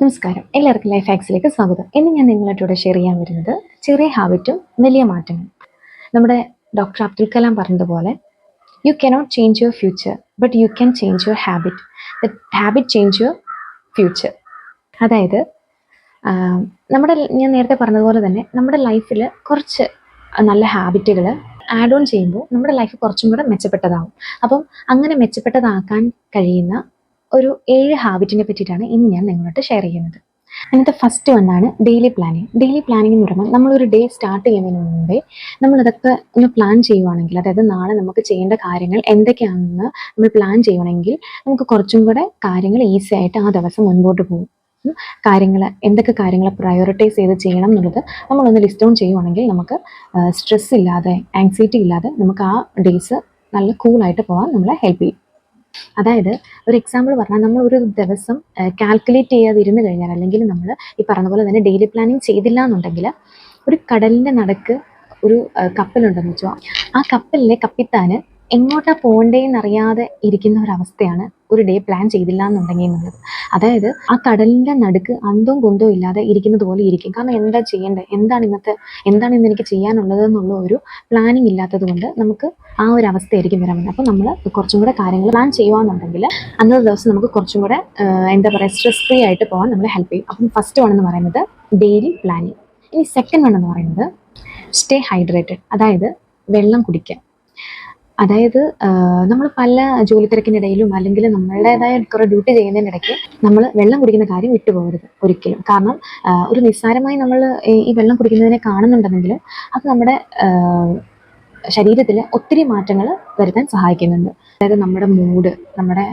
നമസ്കാരം. എല്ലാവർക്കും ലൈഫ് ഹാക്സിലേക്ക് സ്വാഗതം. ഇന്ന് ഞാൻ നിങ്ങളോട് ഷെയർ ചെയ്യാൻ വരുന്നത് ചെറിയ ഹാബിറ്റും വലിയ മാറ്റങ്ങളും. നമ്മുടെ ഡോക്ടർ അബ്ദുൽ കലാം പറഞ്ഞതുപോലെ you cannot change your future but you can change your habit the habit change your future അതായത് നമ്മുടെ ഞാൻ നേരത്തെ പറഞ്ഞതുപോലെ തന്നെ നമ്മുടെ ലൈഫിൽ കുറച്ച് നല്ല ഹാബിറ്റുകൾ ആഡ് ഓൺ ചെയ്യുമ്പോൾ നമ്മുടെ ലൈഫ് കുറച്ചും കൂടെ മെച്ചപ്പെട്ടതാകും അപ്പം അങ്ങനെ മെച്ചപ്പെട്ടതാക്കാൻ കഴിയുന്ന ഒരു ഏഴ് ഹാബിറ്റിനെ പറ്റിയിട്ടാണ് ഇന്ന് ഞാൻ നിങ്ങളോട്ട് ഷെയർ ചെയ്യുന്നത്. അതിനകത്ത് ഫസ്റ്റ് വണ്ണാണ് ഡെയിലി പ്ലാനിങ് ഡെയിലി പ്ലാനിങ് എന്ന് പറയുമ്പോൾ നമ്മളൊരു ഡേ സ്റ്റാർട്ട് ചെയ്യുന്നതിന് മുമ്പേ നമ്മളതൊക്കെ ഒന്ന് പ്ലാൻ ചെയ്യുവാണെങ്കിൽ അതായത് നാളെ നമുക്ക് ചെയ്യേണ്ട കാര്യങ്ങൾ എന്തൊക്കെയാണെന്ന് നമ്മൾ പ്ലാൻ ചെയ്യുവാണെങ്കിൽ നമുക്ക് കുറച്ചും കൂടെ കാര്യങ്ങൾ ഈസി ആയിട്ട് ആ ദിവസം മുൻപോട്ട് പോകും. കാര്യങ്ങൾ എന്തൊക്കെ കാര്യങ്ങൾ പ്രയോറിറ്റൈസ് ചെയ്ത് ചെയ്യണം എന്നുള്ളത് നമ്മളൊന്ന് ലിസ്റ്റ് ഡൗൺ ചെയ്യുവാണെങ്കിൽ നമുക്ക് സ്ട്രെസ് ഇല്ലാതെ ആങ്സൈറ്റി ഇല്ലാതെ നമുക്ക് ആ ഡേയ്സ് നല്ല കൂളായിട്ട് പോകാൻ നമ്മളെ ഹെൽപ്പ് ചെയ്യും. അതായത് ഒരു എക്സാമ്പിൾ പറഞ്ഞാൽ നമ്മൾ ഒരു ദിവസം കാൽക്കുലേറ്റ് ചെയ്യാതെ ഇരുന്ന് കഴിഞ്ഞാൽ അല്ലെങ്കിൽ നമ്മൾ ഈ പറഞ്ഞ പോലെ തന്നെ ഡെയിലി പ്ലാനിങ് ചെയ്തില്ല എന്നുണ്ടെങ്കിൽ ഒരു കടലിന്റെ നടക്ക് ഒരു കപ്പലുണ്ടെന്ന് വെച്ചോ ആ കപ്പലിലെ കപ്പിത്താന് എങ്ങോട്ടാ പോകണ്ടേന്ന് അറിയാതെ ഇരിക്കുന്ന ഒരവസ്ഥയാണ് ഒരു ഡേ പ്ലാൻ ചെയ്തില്ല എന്നുണ്ടെങ്കിൽ എന്നുള്ളത് അതായത് ആ കടലിന്റെ നടുക്ക് അന്തവും കുന്തവും ഇല്ലാതെ ഇരിക്കുന്നത് പോലെ ഇരിക്കും. കാരണം എന്താ ചെയ്യേണ്ടത് എന്താണ് ഇന്നത്തെ എന്താണ് ഇന്ന് എനിക്ക് ചെയ്യാനുള്ളത് എന്നുള്ള ഒരു പ്ലാനിങ് ഇല്ലാത്തത് കൊണ്ട് നമുക്ക് ആ ഒരു അവസ്ഥയായിരിക്കും വരാൻ അപ്പോൾ നമ്മൾ കുറച്ചും കൂടെ കാര്യങ്ങൾ പ്ലാൻ ചെയ്യുകയാണെന്നുണ്ടെങ്കിൽ അന്നത്തെ ദിവസം നമുക്ക് കുറച്ചും കൂടെ എന്താ പറയുക സ്ട്രെസ് ഫ്രീ ആയിട്ട് പോകാൻ നമ്മളെ ഹെൽപ്പ് ചെയ്യും. അപ്പം ഫസ്റ്റ് വൺ എന്ന് പറയുന്നത് ഡെയിലി പ്ലാനിങ് ഇനി സെക്കൻഡ് വൺ എന്ന് പറയുന്നത് സ്റ്റേ ഹൈഡ്രേറ്റഡ് അതായത് വെള്ളം കുടിക്കുക. അതായത് നമ്മൾ പല ജോലി തിരക്കിനിടയിലും അല്ലെങ്കിൽ നമ്മളുടേതായ കുറേ ഡ്യൂട്ടി ചെയ്യുന്നതിനിടയ്ക്ക് നമ്മൾ വെള്ളം കുടിക്കുന്ന കാര്യം വിട്ടുപോകരുത് ഒരിക്കലും. കാരണം ഒരു നിസ്സാരമായി നമ്മൾ ഈ വെള്ളം കുടിക്കുന്നതിനെ കാണുന്നുണ്ടെങ്കിൽ അത് നമ്മുടെ ശരീരത്തിൽ ഒത്തിരി മാറ്റങ്ങൾ വരുത്താൻ സഹായിക്കുന്നുണ്ട്. അതായത് നമ്മുടെ മൂഡ് നമ്മുടെ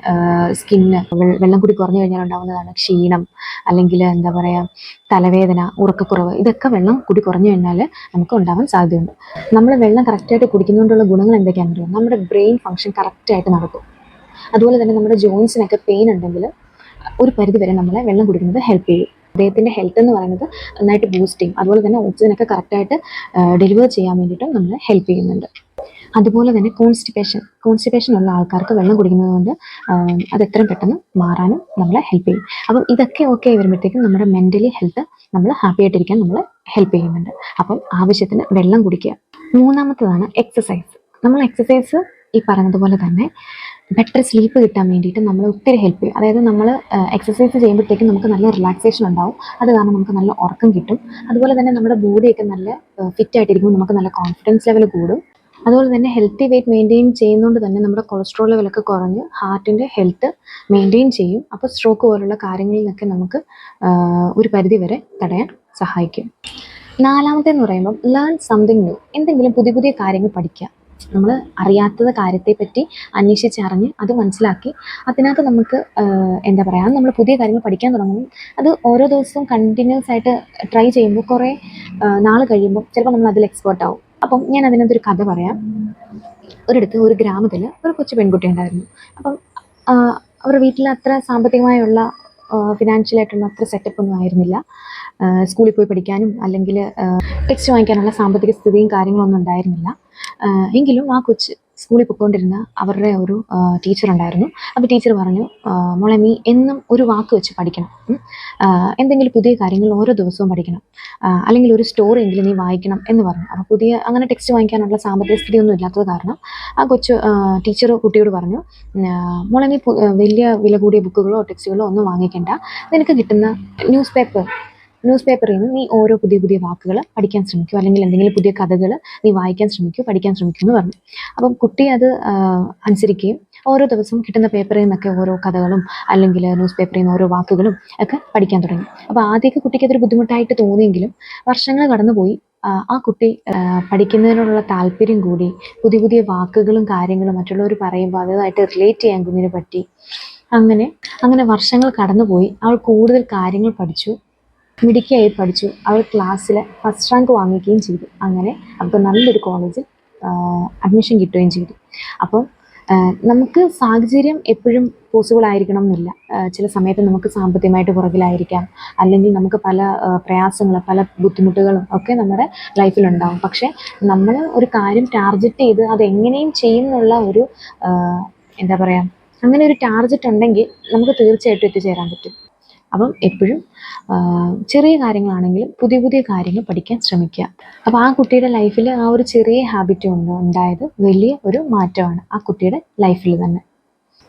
സ്കിന്ന് വെള്ളം കൂടി കുറഞ്ഞു കഴിഞ്ഞാൽ ഉണ്ടാകുന്നതാണ് ക്ഷീണം അല്ലെങ്കിൽ എന്താ പറയുക തലവേദന ഉറക്കക്കുറവ് ഇതൊക്കെ വെള്ളം കൂടി കുറഞ്ഞു കഴിഞ്ഞാൽ നമുക്ക് ഉണ്ടാവാൻ സാധ്യതയുണ്ട്. നമ്മൾ വെള്ളം കറക്റ്റായിട്ട് കുടിക്കുന്നതുകൊണ്ടുള്ള ഗുണങ്ങൾ എന്തൊക്കെയാണെന്ന് അറിയാം നമ്മുടെ ബ്രെയിൻ ഫംഗ്ഷൻ കറക്റ്റായിട്ട് നടക്കും. അതുപോലെ തന്നെ നമ്മുടെ ജോയിൻസിനൊക്കെ പെയിൻ ഉണ്ടെങ്കിൽ ഒരു പരിധി വരെ നമ്മളെ വെള്ളം കുടിക്കുന്നത് ഹെൽപ്പ് ചെയ്യും. അദ്ദേഹത്തിന്റെ ഹെൽത്ത് എന്ന് പറയുന്നത് നന്നായിട്ട് ബൂസ്റ്റ് ചെയ്യും. അതുപോലെ തന്നെ ഓക്സിജനൊക്കെ കറക്റ്റായിട്ട് ഡെലിവർ ചെയ്യാൻ വേണ്ടിയിട്ടും നമ്മൾ ഹെൽപ്പ് ചെയ്യുന്നുണ്ട്. അതുപോലെ തന്നെ കോൺസ്റ്റിപ്പേഷൻ കോൺസ്റ്റിപ്പേഷൻ ഉള്ള ആൾക്കാർക്ക് വെള്ളം കുടിക്കുന്നത് കൊണ്ട് അത് എത്രയും പെട്ടെന്ന് മാറാനും നമ്മളെ ഹെൽപ്പ് ചെയ്യും. അപ്പം ഇതൊക്കെ ഓക്കെ വരുമ്പോഴത്തേക്കും നമ്മുടെ മെന്റലി ഹെൽത്ത് നമ്മൾ ഹാപ്പി ആയിട്ടിരിക്കാൻ നമ്മൾ ഹെൽപ്പ് ചെയ്യുന്നുണ്ട്. അപ്പം ആവശ്യത്തിന് വെള്ളം കുടിക്കുക. മൂന്നാമത്തതാണ് എക്സസൈസ് നമ്മൾ എക്സസൈസ് ഈ പറഞ്ഞതുപോലെ തന്നെ ബെറ്റർ സ്ലീപ്പ് കിട്ടാൻ വേണ്ടിയിട്ട് നമ്മൾ ഒത്തിരി ഹെൽപ്പ് ചെയ്യും. അതായത് നമ്മൾ എക്സസൈസ് ചെയ്യുമ്പോഴത്തേക്കും നമുക്ക് നല്ല റിലാക്സേഷൻ ഉണ്ടാവും. അത് കാരണം നമുക്ക് നല്ല ഉറക്കം കിട്ടും. അതുപോലെ തന്നെ നമ്മുടെ ബോഡിയൊക്കെ നല്ല ഫിറ്റ് ആയിട്ടിരിക്കും നമുക്ക് നല്ല കോൺഫിഡൻസ് ലെവൽ കൂടും. അതുപോലെ തന്നെ ഹെൽത്തി വെയിറ്റ് മെയിന്റെയിൻ ചെയ്യുന്നതുകൊണ്ട് തന്നെ നമ്മുടെ കൊളസ്ട്രോൾ ലെവലൊക്കെ കുറഞ്ഞ് ഹാർട്ടിന്റെ ഹെൽത്ത് മെയിന്റെയിൻ ചെയ്യും. അപ്പോൾ സ്ട്രോക്ക് പോലുള്ള കാര്യങ്ങളിൽ നിന്നൊക്കെ നമുക്ക് ഒരു പരിധി വരെ തടയാൻ സഹായിക്കും. നാലാമത്തേന്ന് പറയുമ്പം ലേൺ സംതിങ് ന്യൂ എന്തെങ്കിലും പുതിയ പുതിയ കാര്യങ്ങൾ പഠിക്കുക. നമ്മൾ അറിയാത്തത് കാര്യത്തെപ്പറ്റി അന്വേഷിച്ചറിഞ്ഞ് അത് മനസ്സിലാക്കി. അതിനകത്ത് നമുക്ക് എന്താ പറയുക നമ്മൾ പുതിയ കാര്യങ്ങൾ പഠിക്കാൻ തുടങ്ങും. അത് ഓരോ ദിവസവും കണ്ടിന്യൂസ് ആയിട്ട് ട്രൈ ചെയ്യുമ്പോൾ കുറേ നാൾ കഴിയുമ്പോൾ ചിലപ്പോൾ നമ്മൾ അതിൽ എക്സ്പേർട്ട് ആവും. അപ്പം ഞാൻ അതിനകത്തൊരു കഥ പറയാം. ഒരിടത്ത് ഒരു ഗ്രാമത്തിൽ ഒരു കൊച്ചു പെൺകുട്ടി ഉണ്ടായിരുന്നു. അപ്പം അവരുടെ വീട്ടിൽ അത്ര സാമ്പത്തികമായുള്ള ഫിനാൻഷ്യൽ ആയിട്ടുള്ള അത്ര സെറ്റപ്പ് ഒന്നും ആയിരുന്നില്ല. സ്കൂളിൽ പോയി പഠിക്കാനും അല്ലെങ്കിൽ ടെക്സ്റ്റ് വാങ്ങിക്കാനുള്ള സാമ്പത്തിക സ്ഥിതിയും കാര്യങ്ങളൊന്നും ഉണ്ടായിരുന്നില്ല. എങ്കിലും ആ കൊച്ച് സ്കൂളിൽ പോയിക്കൊണ്ടിരുന്ന അവരുടെ ഒരു ടീച്ചർ ഉണ്ടായിരുന്നു. അപ്പോൾ ടീച്ചർ പറഞ്ഞു മോളെ നീ എന്നും ഒരു വാക്ക് വെച്ച് പഠിക്കണം. എന്തെങ്കിലും പുതിയ കാര്യങ്ങൾ ഓരോ ദിവസവും പഠിക്കണം. അല്ലെങ്കിൽ ഒരു സ്റ്റോറി എങ്കിലും നീ വായിക്കണം എന്ന് പറഞ്ഞു. അപ്പോൾ പുതിയ അങ്ങനെ ടെക്സ്റ്റ് വാങ്ങിക്കാനുള്ള സാമ്പത്തിക സ്ഥിതി ഒന്നും ഇല്ലാത്തത് കാരണം ആ കൊച്ചു ടീച്ചർ കുട്ടിയോട് പറഞ്ഞു മോളെ നീ വലിയ വില കൂടിയ ബുക്കുകളോ ടെക്സ്റ്റുകളോ ഒന്നും വാങ്ങിക്കേണ്ട. നിനക്ക് കിട്ടുന്ന ന്യൂസ് പേപ്പർ ന്യൂസ് പേപ്പറിൽ നിന്ന് നീ ഓരോ പുതിയ പുതിയ വാക്കുകൾ പഠിക്കാൻ ശ്രമിക്കൂ. അല്ലെങ്കിൽ എന്തെങ്കിലും പുതിയ കഥകൾ നീ വായിക്കാൻ ശ്രമിക്കൂ പഠിക്കാൻ ശ്രമിക്കൂ എന്ന് പറഞ്ഞു. അപ്പം കുട്ടി അത് അനുസരിക്കുകയും ഓരോ ദിവസവും കിട്ടുന്ന പേപ്പറിൽ നിന്നൊക്കെ ഓരോ കഥകളും അല്ലെങ്കിൽ ന്യൂസ് പേപ്പറിൽ നിന്ന് ഓരോ വാക്കുകളും ഒക്കെ പഠിക്കാൻ തുടങ്ങി. അപ്പോൾ ആദ്യമൊക്കെ കുട്ടിക്ക് അതൊരു ബുദ്ധിമുട്ടായിട്ട് തോന്നിയെങ്കിലും വർഷങ്ങൾ കടന്നുപോയി ആ, കുട്ടി പഠിക്കുന്നതിനുള്ള താല്പര്യം കൂടി പുതിയ പുതിയ വാക്കുകളും കാര്യങ്ങളും മറ്റുള്ളവർ പറയുമ്പോൾ അതുമായിട്ട് റിലേറ്റ് ചെയ്യാൻ കുഞ്ഞിനെ പറ്റി അങ്ങനെ അങ്ങനെ വർഷങ്ങൾ കടന്നുപോയി. അവൾ കൂടുതൽ കാര്യങ്ങൾ പഠിച്ചു. മിടുക്കിയായി പഠിച്ചു. അവൾ ക്ലാസ്സിൽ ഫസ്റ്റ് റാങ്ക് വാങ്ങിക്കുകയും ചെയ്തു. അങ്ങനെ അവൾക്ക് നല്ലൊരു കോളേജിൽ അഡ്മിഷൻ കിട്ടുകയും ചെയ്തു. അപ്പം നമുക്ക് സാഹചര്യം എപ്പോഴും പോസിബിൾ ആയിരിക്കണം എന്നില്ല. ചില സമയത്ത് നമുക്ക് സാമ്പത്തികമായിട്ട് പുറകിലായിരിക്കാം. അല്ലെങ്കിൽ നമുക്ക് പല പ്രയാസങ്ങളും പല ബുദ്ധിമുട്ടുകളും ഒക്കെ നമ്മുടെ ലൈഫിലുണ്ടാവും പക്ഷേ നമ്മൾ ഒരു കാര്യം ടാർജറ്റ് ചെയ്ത് അത് എങ്ങനെയും ചെയ്യുന്നുള്ള ഒരു എന്താ പറയുക അങ്ങനെ ഒരു ടാർജറ്റ് ഉണ്ടെങ്കിൽ നമുക്ക് തീർച്ചയായിട്ടും എത്തിച്ചേരാൻ പറ്റും. അപ്പം എപ്പോഴും ചെറിയ കാര്യങ്ങളാണെങ്കിലും പുതിയ പുതിയ കാര്യങ്ങൾ പഠിക്കാൻ ശ്രമിക്കുക. അപ്പോൾ ആ കുട്ടിയുടെ ലൈഫിൽ ആ ഒരു ചെറിയ ഹാബിറ്റ് ഉണ്ട്? ഉണ്ടായത് വലിയ ഒരു മാറ്റമാണ് ആ കുട്ടിയുടെ ലൈഫിൽ തന്നെ.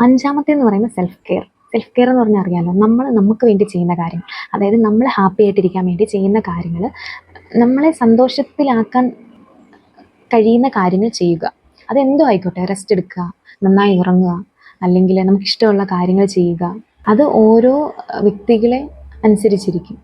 അഞ്ചാമത്തെ എന്ന് പറയുന്നത് സെൽഫ് കെയർ സെൽഫ് കെയർ എന്ന് പറഞ്ഞാൽ അറിയാമല്ലോ നമ്മൾ നമുക്ക് വേണ്ടി ചെയ്യുന്ന കാര്യങ്ങൾ. അതായത് നമ്മൾ ഹാപ്പി ആയിട്ടിരിക്കാൻ വേണ്ടി ചെയ്യുന്ന കാര്യങ്ങൾ നമ്മളെ സന്തോഷത്തിലാക്കാൻ കഴിയുന്ന കാര്യങ്ങൾ ചെയ്യുക. അതെന്തോ ആയിക്കോട്ടെ റെസ്റ്റ് എടുക്കുക നന്നായി ഉറങ്ങുക അല്ലെങ്കിൽ നമുക്കിഷ്ടമുള്ള കാര്യങ്ങൾ ചെയ്യുക. അത് ഓരോ വ്യക്തികളെ അനുസരിച്ചിരിക്കും.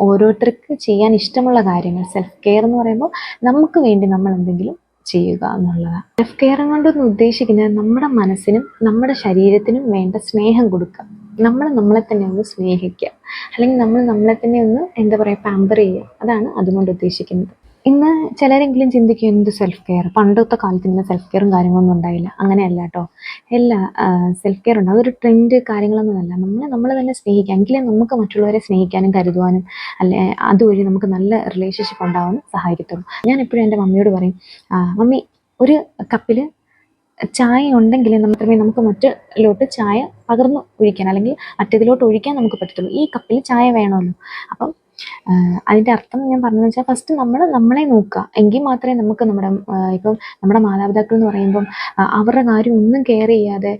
ഓരോരുത്തർക്ക് ചെയ്യാൻ ഇഷ്ടമുള്ള കാര്യങ്ങൾ സെൽഫ് കെയർ എന്ന് പറയുമ്പോൾ നമുക്ക് വേണ്ടി നമ്മൾ എന്തെങ്കിലും ചെയ്യുക എന്നുള്ളതാണ് സെൽഫ് കെയർ കൊണ്ടൊന്ന് ഉദ്ദേശിക്കുന്നത് നമ്മുടെ മനസ്സിനും നമ്മുടെ ശരീരത്തിനും വേണ്ട സ്നേഹം കൊടുക്കുക. നമ്മൾ നമ്മളെ തന്നെ ഒന്ന് സ്നേഹിക്കുക. അല്ലെങ്കിൽ നമ്മൾ നമ്മളെ തന്നെ ഒന്ന് എന്താ പറയുക പാമ്പർ ചെയ്യുക. അതാണ് അതുകൊണ്ട് ഉദ്ദേശിക്കുന്നത്. ഇന്ന് ചിലരെങ്കിലും ചിന്തിക്കും എന്ത് സെൽഫ് കെയർ പണ്ടത്തെ കാലത്ത് ഇങ്ങനെ സെൽഫ് കെയറും കാര്യങ്ങളൊന്നും ഉണ്ടായില്ല. അങ്ങനെയല്ല കേട്ടോ എല്ലാ സെൽഫ് കെയർ ഉണ്ട്. അതൊരു ട്രെൻഡ് കാര്യങ്ങളൊന്നുമല്ല. നമ്മളെ നമ്മൾ തന്നെ സ്നേഹിക്കുക. എങ്കിലേ നമുക്ക് മറ്റുള്ളവരെ സ്നേഹിക്കാനും കരുതുവാനും അല്ലെ അതുവഴി നമുക്ക് നല്ല റിലേഷൻഷിപ്പ് ഉണ്ടാവാനും സഹായിക്കത്തുള്ളൂ. ഞാൻ എപ്പോഴും എന്റെ മമ്മിയോട് പറയും മമ്മി ഒരു കപ്പിൽ ചായ ഉണ്ടെങ്കിൽ മാത്രമേ നമുക്ക് മറ്റിലോട്ട് ചായ പകർന്നു ഒഴിക്കാൻ അല്ലെങ്കിൽ മറ്റേതിലോട്ട് ഒഴിക്കാൻ നമുക്ക് പറ്റത്തുള്ളൂ. ഈ കപ്പിൽ ചായ വേണമല്ലോ. അപ്പം അതിന്റെ അർത്ഥം ഞാൻ പറഞ്ഞതെന്ന് വെച്ചാൽ ഫസ്റ്റ് നമ്മൾ നമ്മളെ നോക്കുക. എങ്കിൽ മാത്രമേ നമുക്ക് നമ്മുടെ ഇപ്പം നമ്മുടെ മാതാപിതാക്കൾ എന്ന് പറയുമ്പം അവരുടെ കാര്യം ഒന്നും കെയർ ചെയ്യാതെ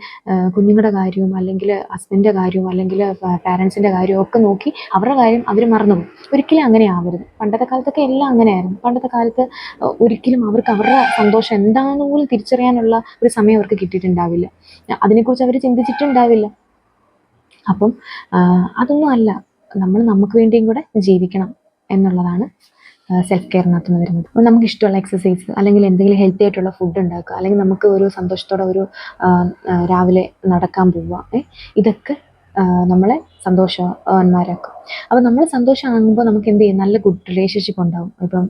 കുഞ്ഞുങ്ങളുടെ കാര്യവും അല്ലെങ്കിൽ ഹസ്ബൻഡിന്റെ കാര്യവും അല്ലെങ്കിൽ പാരൻസിന്റെ കാര്യവും ഒക്കെ നോക്കി അവരുടെ കാര്യം അവർ മറന്നു പോകും. ഒരിക്കലും അങ്ങനെ ആവരുത്. പണ്ടത്തെ കാലത്തൊക്കെ എല്ലാം അങ്ങനെയായിരുന്നു പണ്ടത്തെ കാലത്ത് ഒരിക്കലും അവർക്ക് അവരുടെ സന്തോഷം എന്താണെന്ന് പോലും തിരിച്ചറിയാനുള്ള ഒരു സമയം അവർക്ക് കിട്ടിയിട്ടുണ്ടാവില്ല. അതിനെക്കുറിച്ച് അവർ ചിന്തിച്ചിട്ടുണ്ടാവില്ല. അപ്പം അതൊന്നും അല്ല. നമ്മൾ നമുക്ക് വേണ്ടിയും കൂടെ ജീവിക്കണം എന്നുള്ളതാണ് സെൽഫ് കെയറിനകത്ത് നിന്ന് വരുന്നത്. അപ്പോൾ നമുക്ക് ഇഷ്ടമുള്ള എക്സസൈസ് അല്ലെങ്കിൽ എന്തെങ്കിലും ഹെൽത്തി ആയിട്ടുള്ള ഫുഡ് ഉണ്ടാക്കുക അല്ലെങ്കിൽ നമുക്ക് ഒരു സന്തോഷത്തോടെ ഒരു രാവിലെ നടക്കാൻ പോവുക ഇതൊക്കെ നമ്മളെ സന്തോഷവാന്മാരാക്കും. അപ്പം നമ്മൾ സന്തോഷമാകുമ്പോൾ നമുക്ക് എന്ത് ചെയ്യും? നല്ല ഗുഡ് റിലേഷൻഷിപ്പ് ഉണ്ടാവും. ഇപ്പം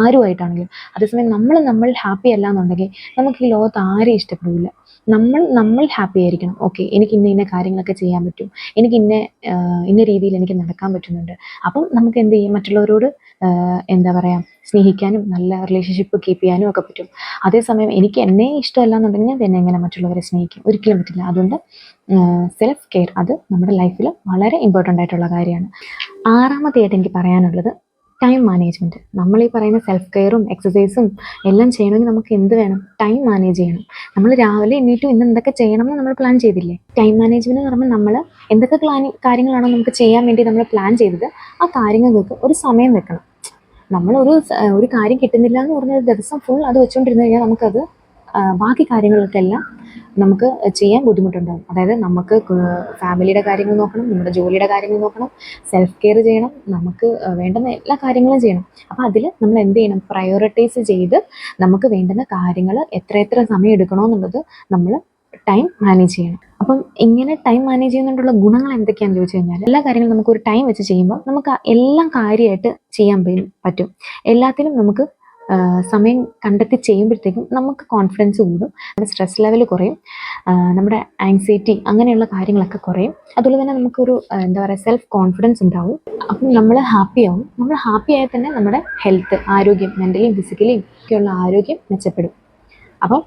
ആരുമായിട്ടാണെങ്കിലും. അതേസമയം നമ്മൾ നമ്മൾ ഹാപ്പി അല്ല എന്നുണ്ടെങ്കിൽ നമുക്ക് ഈ ലോകത്ത് ആരെയും ഇഷ്ടപ്പെടില്ല നമ്മൾ നമ്മൾ ഹാപ്പി ആയിരിക്കണം. ഓക്കെ എനിക്ക് ഇന്ന ഇന്ന കാര്യങ്ങളൊക്കെ ചെയ്യാൻ പറ്റും. എനിക്ക് ഇന്ന ഇന്ന രീതിയിൽ എനിക്ക് നടക്കാൻ പറ്റുന്നുണ്ട്. അപ്പം നമുക്ക് എന്ത് ചെയ്യും? മറ്റുള്ളവരോട് എന്താ പറയുക സ്നേഹിക്കാനും നല്ല റിലേഷൻഷിപ്പ് കീപ്പ് ചെയ്യാനും ഒക്കെ പറ്റും. അതേസമയം എനിക്ക് എന്നെ ഇഷ്ടമല്ല എന്നുണ്ടെങ്കിൽ ഞാൻ തന്നെ എങ്ങനെ മറ്റുള്ളവരെ സ്നേഹിക്കും? ഒരിക്കലും പറ്റില്ല. അതുകൊണ്ട് സെൽഫ് കെയർ അത് നമ്മുടെ ലൈഫിൽ വളരെ ഇമ്പോർട്ടന്റ് ആയിട്ടുള്ള കാര്യമാണ്. ആറാമതായിട്ട് എനിക്ക് പറയാനുള്ളത് ടൈം മാനേജ്മെന്റ് നമ്മൾ ഈ പറയുന്ന സെൽഫ് കെയറും എക്സസൈസും എല്ലാം ചെയ്യണമെങ്കിൽ നമുക്ക് എന്ത് വേണം? ടൈം മാനേജ് ചെയ്യണം. നമ്മൾ രാവിലെ എണീറ്റും ഇന്ന് എന്തൊക്കെ ചെയ്യണം എന്ന് നമ്മൾ പ്ലാൻ ചെയ്തില്ലേ? ടൈം മാനേജ്മെന്റ് എന്ന് പറയുമ്പോൾ നമ്മൾ എന്തൊക്കെ പ്ലാനി കാര്യങ്ങളാണോ നമുക്ക് ചെയ്യാൻ വേണ്ടി നമ്മൾ പ്ലാൻ ചെയ്തത് ആ കാര്യങ്ങൾക്ക് ഒരു സമയം വെക്കണം. നമ്മളൊരു ഒരു കാര്യം കിട്ടുന്നില്ല എന്ന് പറഞ്ഞ ദിവസം ഫുൾ അത് വെച്ചുകൊണ്ടിരുന്ന് കഴിഞ്ഞാൽ നമുക്കത് ബാക്കി കാര്യങ്ങൾക്കെല്ലാം നമുക്ക് ചെയ്യാൻ ബുദ്ധിമുട്ടുണ്ടാകും അതായത് നമുക്ക് ഫാമിലിയുടെ കാര്യങ്ങൾ നോക്കണം നമ്മുടെ ജോലിയുടെ കാര്യങ്ങൾ നോക്കണം സെൽഫ് കെയർ ചെയ്യണം നമുക്ക് വേണ്ടുന്ന എല്ലാ കാര്യങ്ങളും ചെയ്യണം. അപ്പോൾ അതിൽ നമ്മൾ എന്ത് ചെയ്യണം? പ്രയോറിറ്റൈസ് ചെയ്ത് നമുക്ക് വേണ്ടുന്ന കാര്യങ്ങൾ എത്ര എത്ര സമയം എടുക്കണമെന്നുള്ളത് നമ്മൾ ടൈം മാനേജ് ചെയ്യണം. അപ്പം ഇങ്ങനെ ടൈം മാനേജ് ചെയ്യുന്നതുകൊണ്ടുള്ള ഗുണങ്ങൾ എന്തൊക്കെയാണെന്ന് ചോദിച്ചു കഴിഞ്ഞാൽ എല്ലാ കാര്യങ്ങളും നമുക്ക് ഒരു ടൈം വെച്ച് ചെയ്യുമ്പോൾ നമുക്ക് എല്ലാം കാര്യമായിട്ട് ചെയ്യാൻ പറ്റും. എല്ലാത്തിനും നമുക്ക് സമയം കണ്ടെത്തി ചെയ്യുമ്പോഴത്തേക്കും നമുക്ക് കോൺഫിഡൻസ് കൂടും നമ്മുടെ സ്ട്രെസ് ലെവൽ കുറയും നമ്മുടെ ആങ്സൈറ്റി അങ്ങനെയുള്ള കാര്യങ്ങളൊക്കെ കുറയും. അതുപോലെ തന്നെ നമുക്കൊരു എന്താ പറയുക സെൽഫ് കോൺഫിഡൻസ് ഉണ്ടാവും. അപ്പം നമ്മൾ ഹാപ്പി ആവും. നമ്മൾ ഹാപ്പി ആയാൽ തന്നെ നമ്മുടെ ഹെൽത്ത് ആരോഗ്യം മെന്റലിയും ഫിസിക്കലിയും ഒക്കെയുള്ള ആരോഗ്യം മെച്ചപ്പെടും. അപ്പം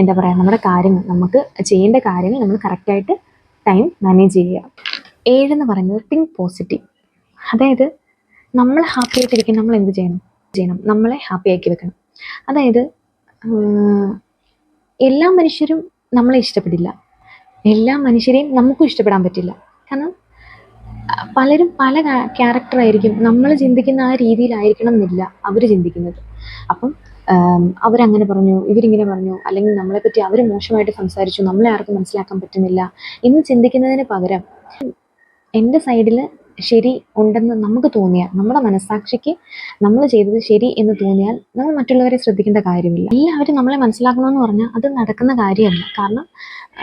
എന്താ പറയുക നമ്മുടെ കാര്യങ്ങൾ നമുക്ക് ചെയ്യേണ്ട കാര്യങ്ങൾ നമ്മൾ കറക്റ്റായിട്ട് ടൈം മാനേജ് ചെയ്യുക. ഏഴെന്ന് പറയുന്നത് തിങ്ക് പോസിറ്റീവ് അതായത് നമ്മൾ ഹാപ്പി ആയിട്ടിരിക്കാൻ നമ്മൾ എന്ത് ചെയ്യണം? ചെയ്യണം നമ്മളെ ഹാപ്പി ആക്കി വെക്കണം. അതായത് എല്ലാ മനുഷ്യരും നമ്മളെ ഇഷ്ടപ്പെടില്ല. എല്ലാ മനുഷ്യരെയും നമുക്കും ഇഷ്ടപ്പെടാൻ പറ്റില്ല. കാരണം പലരും പല ക്യാരക്ടറായിരിക്കും നമ്മൾ ചിന്തിക്കുന്ന ആ രീതിയിലായിരിക്കണം എന്നില്ല അവർ ചിന്തിക്കുന്നത്. അപ്പം അവരങ്ങനെ പറഞ്ഞു ഇവരിങ്ങനെ പറഞ്ഞു അല്ലെങ്കിൽ നമ്മളെപ്പറ്റി അവർ മോശമായിട്ട് സംസാരിച്ചു നമ്മളെ ആർക്കും മനസ്സിലാക്കാൻ പറ്റുന്നില്ല എന്ന് ചിന്തിക്കുന്നതിന് പകരം എന്റെ സൈഡിൽ ശരി ഉണ്ടെന്ന് നമുക്ക് തോന്നിയാൽ നമ്മുടെ മനസ്സാക്ഷിക്ക് നമ്മൾ ചെയ്തത് ശരി എന്ന് തോന്നിയാൽ നമ്മൾ മറ്റുള്ളവരെ ശ്രദ്ധിക്കേണ്ട കാര്യമില്ല. എല്ലാവരും നമ്മളെ മനസ്സിലാക്കണമെന്ന് പറഞ്ഞാൽ അത് നടക്കുന്ന കാര്യമല്ല. കാരണം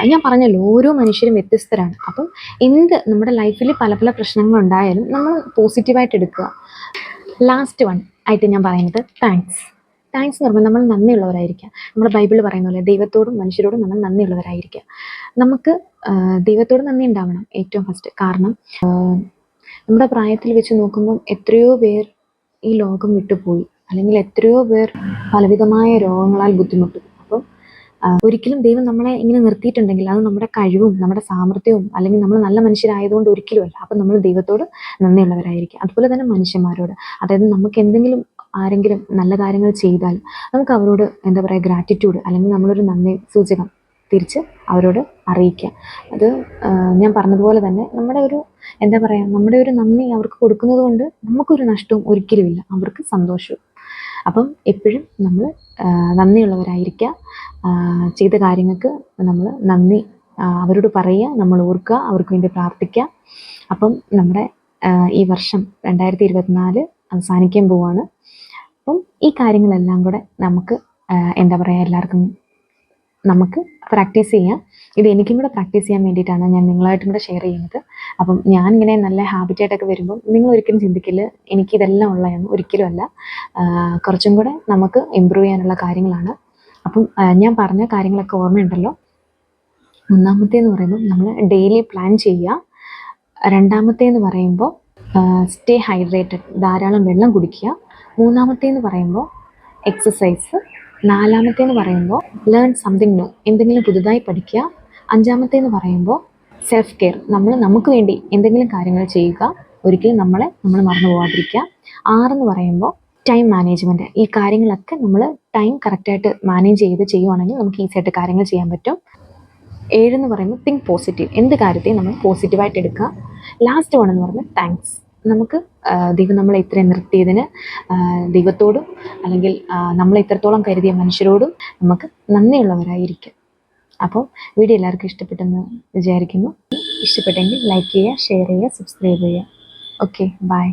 ഞാൻ പറഞ്ഞല്ലോ ഓരോ മനുഷ്യരും വ്യത്യസ്തരാണ്. അപ്പം എന്ത് നമ്മുടെ ലൈഫിൽ പല പല പ്രശ്നങ്ങൾ ഉണ്ടായാലും നമ്മൾ പോസിറ്റീവായിട്ട് എടുക്കുക. ലാസ്റ്റ് വൺ ആയിട്ട് ഞാൻ പറയുന്നത് താങ്ക്സ് താങ്ക്സ് എന്ന് പറയുമ്പോൾ നമ്മൾ നന്ദിയുള്ളവരായിരിക്കുക. നമ്മുടെ ബൈബിൾ പറയുന്ന പോലെ ദൈവത്തോടും മനുഷ്യരോടും നമ്മൾ നന്ദിയുള്ളവരായിരിക്കുക. നമുക്ക് ദൈവത്തോട് നന്ദി ഉണ്ടാവണം ഏറ്റവും ഫസ്റ്റ് കാരണം നമ്മുടെ പ്രായത്തിൽ വെച്ച് നോക്കുമ്പോൾ എത്രയോ പേർ ഈ ലോകം വിട്ടുപോയി അല്ലെങ്കിൽ എത്രയോ പേർ പലവിധമായ രോഗങ്ങളാൽ ബുദ്ധിമുട്ടും. അപ്പം ഒരിക്കലും ദൈവം നമ്മളെ ഇങ്ങനെ നിർത്തിയിട്ടുണ്ടെങ്കിൽ അത് നമ്മുടെ കഴിവും നമ്മുടെ സാമർഥ്യവും അല്ലെങ്കിൽ നമ്മൾ നല്ല മനുഷ്യരായതുകൊണ്ട് ഒരിക്കലും അല്ല. അപ്പം നമ്മൾ ദൈവത്തോട് നന്ദിയുള്ളവരായിരിക്കും. അതുപോലെ തന്നെ മനുഷ്യന്മാരോട്. അതായത് നമുക്ക് എന്തെങ്കിലും ആരെങ്കിലും നല്ല കാര്യങ്ങൾ ചെയ്താൽ നമുക്ക് അവരോട് എന്താ പറയുക ഗ്രാറ്റിറ്റ്യൂഡ് അല്ലെങ്കിൽ നമ്മളൊരു നന്ദി സൂചകം തിരിച്ച് അവരോട് അറിയിക്കുക. അത് ഞാൻ പറഞ്ഞതുപോലെ തന്നെ നമ്മുടെ ഒരു എന്താ പറയുക നമ്മുടെ ഒരു നന്ദി അവർക്ക് കൊടുക്കുന്നത് കൊണ്ട് നമുക്കൊരു നഷ്ടവും ഒരിക്കലുമില്ല. അവർക്ക് സന്തോഷവും. അപ്പം എപ്പോഴും നമ്മൾ നന്ദിയുള്ളവരായിരിക്കുക ചെയ്ത കാര്യങ്ങൾക്ക് നമ്മൾ നന്ദി അവരോട് പറയുക നമ്മൾ ഓർക്കുക അവർക്ക് വേണ്ടി പ്രാർത്ഥിക്കുക അപ്പം നമ്മുടെ ഈ വർഷം രണ്ടായിരത്തി ഇരുപത്തിനാല് അവസാനിക്കാൻ പോവാണ്. അപ്പം ഈ കാര്യങ്ങളെല്ലാം കൂടെ നമുക്ക് എന്താ പറയുക എല്ലാവർക്കും നമുക്ക് പ്രാക്ടീസ് ചെയ്യാം. ഇത് എനിക്കും കൂടെ പ്രാക്ടീസ് ചെയ്യാൻ വേണ്ടിയിട്ടാണ് ഞാൻ നിങ്ങളായിട്ടും കൂടെ ഷെയർ ചെയ്യുന്നത്. അപ്പം ഇങ്ങനെ നല്ല ഹാബിറ്റായിട്ടൊക്കെ വരുമ്പം നിങ്ങൾ ഒരിക്കലും ചിന്തിക്കില്ല എനിക്കിതെല്ലാം ഒരിക്കലും അല്ല. കുറച്ചും കൂടെ നമുക്ക് ഇമ്പ്രൂവ് ചെയ്യാനുള്ള കാര്യങ്ങളാണ്. അപ്പം ഞാൻ പറഞ്ഞ കാര്യങ്ങളൊക്കെ ഓർമ്മയുണ്ടല്ലോ? ഒന്നാമത്തേന്ന് പറയുമ്പോൾ നമ്മൾ ഡെയിലി പ്ലാൻ ചെയ്യുക. രണ്ടാമത്തേന്ന് പറയുമ്പോൾ സ്റ്റേ ഹൈഡ്രേറ്റഡ് ധാരാളം വെള്ളം കുടിക്കുക. മൂന്നാമത്തേന്ന് പറയുമ്പോൾ എക്സസൈസ് നാലാമത്തേന്ന് പറയുമ്പോൾ ലേൺ സംതിങ് ന്യൂ എന്തെങ്കിലും പുതുതായി പഠിക്കുക. അഞ്ചാമത്തേന്ന് പറയുമ്പോൾ സെൽഫ് കെയർ നമ്മൾ നമുക്ക് വേണ്ടി എന്തെങ്കിലും കാര്യങ്ങൾ ചെയ്യുക. ഒരിക്കലും നമ്മളെ നമ്മൾ മറന്നു പോകാതിരിക്കുക ആറെന്ന് പറയുമ്പോൾ ടൈം മാനേജ്മെന്റ് ഈ കാര്യങ്ങളൊക്കെ നമ്മൾ ടൈം കറക്റ്റായിട്ട് മാനേജ് ചെയ്ത് ചെയ്യുവാണെങ്കിൽ നമുക്ക് ഈസി ആയിട്ട് കാര്യങ്ങൾ ചെയ്യാൻ പറ്റും. ഏഴെന്ന് പറയുമ്പോൾ തിങ്ക് പോസിറ്റീവ് എന്ത് കാര്യത്തെയും നമ്മൾ പോസിറ്റീവായിട്ട് എടുക്കുക. ലാസ്റ്റ് വൺ എന്ന് പറയുന്നത് താങ്ക്സ് നമുക്ക് ദൈവം നമ്മളെ ഇത്രയും നിർത്തിയതിന് ദൈവത്തോടും അല്ലെങ്കിൽ നമ്മളെ ഇത്രത്തോളം കരുതിയ മനുഷ്യരോടും നമുക്ക് നന്ദിയുള്ളവരായിരിക്കും. അപ്പോൾ വീഡിയോ എല്ലാവർക്കും ഇഷ്ടപ്പെട്ടെന്ന് വിചാരിക്കുന്നു. ഇഷ്ടപ്പെട്ടെങ്കിൽ ലൈക്ക് ചെയ്യുക ഷെയർ ചെയ്യുക സബ്സ്ക്രൈബ് ചെയ്യുക. Okay bye